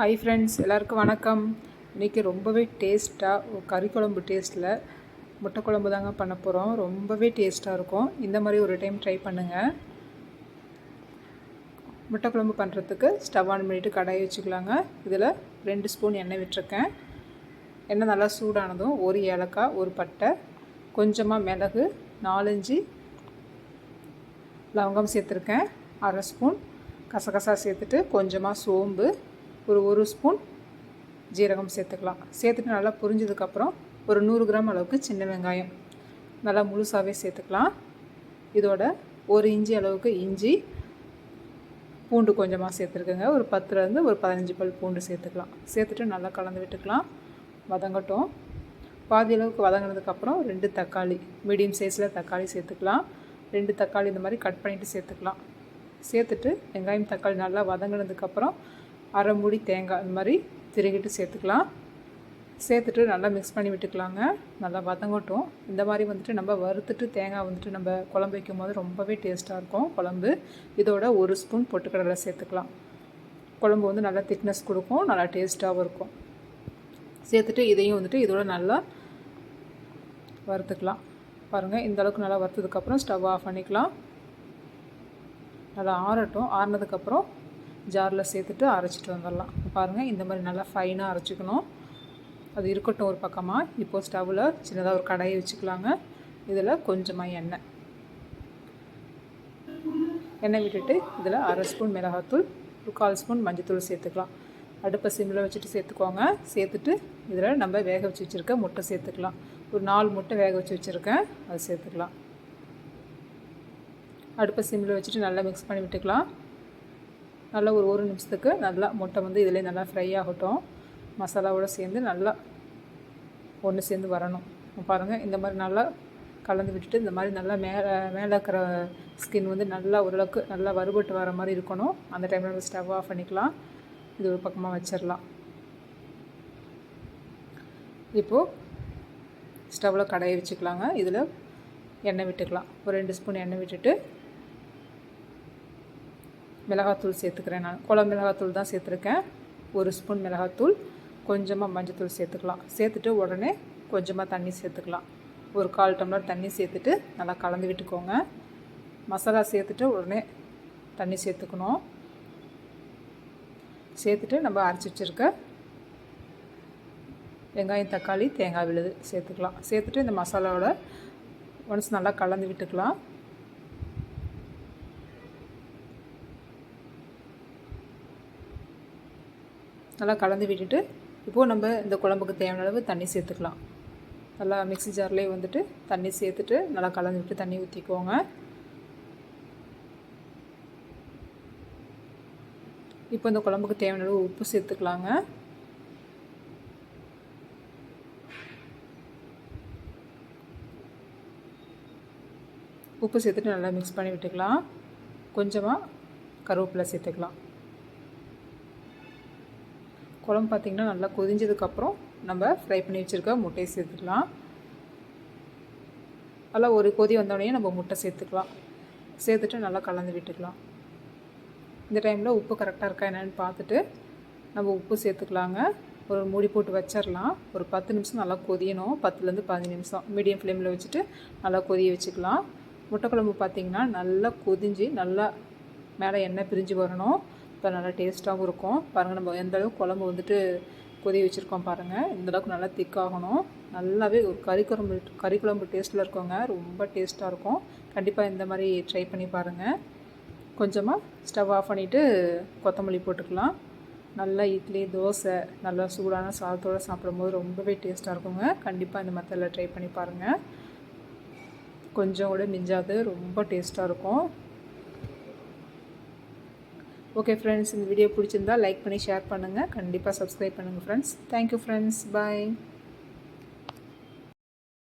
Hi friends எல்லாருக்கும் வணக்கம். இன்றைக்கி ரொம்பவே டேஸ்ட்டாக கறி குழம்பு டேஸ்ட்டில் முட்டை குழம்பு தாங்க பண்ண போகிறோம் ரொம்பவே டேஸ்ட்டாக இருக்கும். இந்த மாதிரி ஒரு டைம் ட்ரை பண்ணுங்கள் முட்டை குழம்பு பண்ணுறதுக்கு ஸ்டவ் ஆன் பண்ணிவிட்டு கடாயை வச்சுக்கலாங்க. இதில் ரெண்டு ஸ்பூன் எண்ணெய் விட்டுருக்கேன். எண்ணெய் நல்லா சூடானதும் ஒரு ஏலக்காய் ஒரு பட்டை கொஞ்சமாக மிளகு நாலஞ்சு லவங்கம் சேர்த்துருக்கேன். அரை ஸ்பூன் கசகசா சேர்த்துட்டு கொஞ்சமாக சோம்பு ஒரு ஒரு ஸ்பூன் ஜீரகம் சேர்த்துக்கலாம். சேர்த்துட்டு நல்லா புரிஞ்சதுக்கப்புறம் ஒரு நூறு கிராம் அளவுக்கு சின்ன வெங்காயம் நல்லா முழுசாகவே சேர்த்துக்கலாம். இதோட ஒரு இஞ்சி அளவுக்கு இஞ்சி பூண்டு கொஞ்சமாக சேர்த்துருக்குங்க. ஒரு பத்துலேருந்து ஒரு பதினஞ்சு பல் பூண்டு சேர்த்துக்கலாம். சேர்த்துட்டு நல்லா கலந்து விட்டுக்கலாம். வதங்கட்டும். பாதி அளவுக்கு வதங்கினதுக்கப்புறம் ரெண்டு தக்காளி மீடியம் சைஸில் தக்காளி சேர்த்துக்கலாம். ரெண்டு தக்காளி இந்த மாதிரி கட் பண்ணிவிட்டு சேர்த்துக்கலாம். சேர்த்துட்டு வெங்காயம் தக்காளி நல்லா வதங்கினதுக்கப்புறம் அரை மூடி தேங்காய் இந்த மாதிரி திருகிட்டு சேர்த்துக்கலாம். சேர்த்துட்டு நல்லா மிக்ஸ் பண்ணி விட்டுக்கலாங்க. நல்லா வதங்கட்டும். இந்த மாதிரி வந்துட்டு நம்ம வறுத்துட்டு தேங்காய் வந்துட்டு நம்ம குழம்பு வைக்கும் போது ரொம்பவே டேஸ்ட்டாக இருக்கும் குழம்பு. இதோட ஒரு ஸ்பூன் பொட்டுக்கடலை சேர்த்துக்கலாம். குழம்பு வந்து நல்லா திக்னஸ் கொடுக்கும். நல்லா டேஸ்ட்டாகவும் இருக்கும். சேர்த்துட்டு இதையும் வந்துட்டு இதோட நல்லா வறுத்துக்கலாம். பாருங்கள் இந்த அளவுக்கு நல்லா வறுத்ததுக்கப்புறம் ஸ்டவ் ஆஃப் பண்ணிக்கலாம். நல்லா ஆறட்டும். ஆறினதுக்கப்புறம் ஜாரில் சேர்த்துட்டு அரைச்சிட்டு வந்துடலாம். பாருங்கள் இந்த மாதிரி நல்லா ஃபைனாக அரைச்சிக்கணும். அது இருக்கட்டும் ஒரு பக்கமாக இப்போது ஸ்டவ்வில் சின்னதாக ஒரு கடையை வச்சுக்கலாங்க. இதில் கொஞ்சமாக எண்ணெய். எண்ணெய் விட்டுட்டு இதில் அரை ஸ்பூன் மிளகாத்தூள் ஒரு கால் ஸ்பூன் மஞ்சத்தூள் சேர்த்துக்கலாம். அடுப்பை சிம்மில் வச்சுட்டு சேர்த்துக்கோங்க. சேர்த்துட்டு இதில் நம்ம வேக வச்சு வச்சுருக்க முட்டை சேர்த்துக்கலாம். ஒரு நாலு முட்டை வேக வச்சு வச்சுருக்கேன். அதை சேர்த்துக்கலாம். அடுப்பை சிம்மில் வச்சுட்டு நல்லா மிக்ஸ் பண்ணி விட்டுக்கலாம். நல்லா ஒரு ஒரு நிமிஷத்துக்கு நல்லா முட்டை வந்து இதிலே நல்லா ஃப்ரை ஆகட்டும். மசாலாவோடு சேர்ந்து நல்லா ஒன்று சேர்ந்து வரணும். பாருங்கள் இந்த மாதிரி நல்லா கலந்து விட்டுட்டு இந்த மாதிரி நல்லா மேலே மேலே இருக்கிற ஸ்கின் வந்து நல்லா ஓரளவுக்கு நல்லா வறுபட்டு வர மாதிரி இருக்கணும். அந்த டைமில் நம்ம ஸ்டவ் ஆஃப் பண்ணிக்கலாம். இது ஒரு பக்கமாக வச்சிடலாம் இப்போது ஸ்டவ்வில் கடையை வச்சுக்கலாங்க. இதில் எண்ணெய் விட்டுக்கலாம். ஒரு ரெண்டு ஸ்பூன் எண்ணெய் விட்டுட்டு மிளகாத்தூள் சேர்த்துக்கிறேன் நான். குழம்பு மிளகாத்தூள் தான் சேர்த்துருக்கேன். ஒரு ஸ்பூன் மிளகாத்தூள் கொஞ்சமாக மஞ்சத்தூள் சேர்த்துக்கலாம். சேர்த்துட்டு உடனே கொஞ்சமாக தண்ணி சேர்த்துக்கலாம். ஒரு கால் டம்ளர் தண்ணி சேர்த்துட்டு நல்லா கலந்து விட்டுக்கோங்க. மசாலா சேர்த்துட்டு உடனே தண்ணி சேர்த்துக்கணும். சேர்த்துட்டு நம்ம அரைச்சி வச்சுருக்க வெங்காயம் தக்காளி தேங்காய் விழுது சேர்த்துக்கலாம். சேர்த்துட்டு இந்த மசாலாவோட ஒன்ஸ் நல்லா கலந்து விட்டுக்கலாம். நல்லா கலந்து விட்டுட்டு இப்போது நம்ம இந்த குழம்புக்கு தேவையான அளவு தண்ணி சேர்த்துக்கலாம். நல்லா மிக்சி ஜார்லேயே வந்துட்டு தண்ணி சேர்த்துட்டு நல்லா கலந்து விட்டு தண்ணி ஊற்றிக்கோங்க இப்போ இந்த குழம்புக்கு தேவையான அளவு உப்பு சேர்த்துக்கலாங்க. உப்பு சேர்த்துட்டு நல்லா மிக்ஸ் பண்ணி விட்டுக்கலாம். கொஞ்சமாக கருவேப்பிலை சேர்த்துக்கலாம். குழம்பு பார்த்திங்கன்னா நல்லா கொதிஞ்சதுக்கப்புறம் நம்ம ஃப்ரை பண்ணி வச்சுருக்க முட்டையை சேர்த்துக்கலாம். நல்லா ஒரு கொதி வந்தோடனே நம்ம முட்டை சேர்த்துக்கலாம். சேர்த்துட்டு நல்லா கலந்து விட்டுக்கலாம். இந்த டைமில் உப்பு கரெக்டாக இருக்கா என்னென்னு பார்த்துட்டு நம்ம உப்பு சேர்த்துக்கலாங்க. ஒரு மூடி போட்டு வச்சிடலாம் ஒரு பத்து நிமிஷம் நல்லா கொதியணும். பத்துலேருந்து பதினஞ்சு நிமிஷம் மீடியம் ஃப்ளேமில் வச்சுட்டு நல்லா கொதிய வச்சுக்கலாம். முட்டை குழம்பு பார்த்திங்கன்னா நல்லா கொதிஞ்சு நல்லா மேலே எண்ணெய் பிரிஞ்சு வரணும். இப்போ நல்லா டேஸ்ட்டாகவும் இருக்கும். பாருங்கள் நம்ம எந்த அளவுக்கு குழம்பு வந்துட்டு கொதி வச்சுருக்கோம் பாருங்கள் இந்தளவுக்கு நல்லா திக்காகணும் நல்லாவே ஒரு கறி குழம்பு கறி குழம்பு டேஸ்ட்டில் இருக்கோங்க. ரொம்ப டேஸ்ட்டாக இருக்கும். கண்டிப்பாக இந்த மாதிரி ட்ரை பண்ணி பாருங்கள் கொஞ்சமாக ஸ்டவ் ஆஃப் பண்ணிவிட்டு கொத்தமல்லி போட்டுக்கலாம். நல்லா இட்லி தோசை நல்லா சூடான சாதத்தோடு சாப்பிடும்போது ரொம்பவே டேஸ்ட்டாக இருக்குங்க. கண்டிப்பாக இந்த மெத்தடில் ட்ரை பண்ணி பாருங்கள் கொஞ்சம் கூட மிஞ்சாது ரொம்ப டேஸ்ட்டாக இருக்கும். ஓகே ஃப்ரெண்ட்ஸ் இந்த வீடியோ பிடிச்சிருந்தா லைக் பண்ணி ஷேர் பண்ணுங்கள் கண்டிப்பாக சப்ஸ்கிரைப் பண்ணுங்கள் ஃப்ரெண்ட்ஸ் தேங்க்யூ ஃப்ரெண்ட்ஸ் பாய்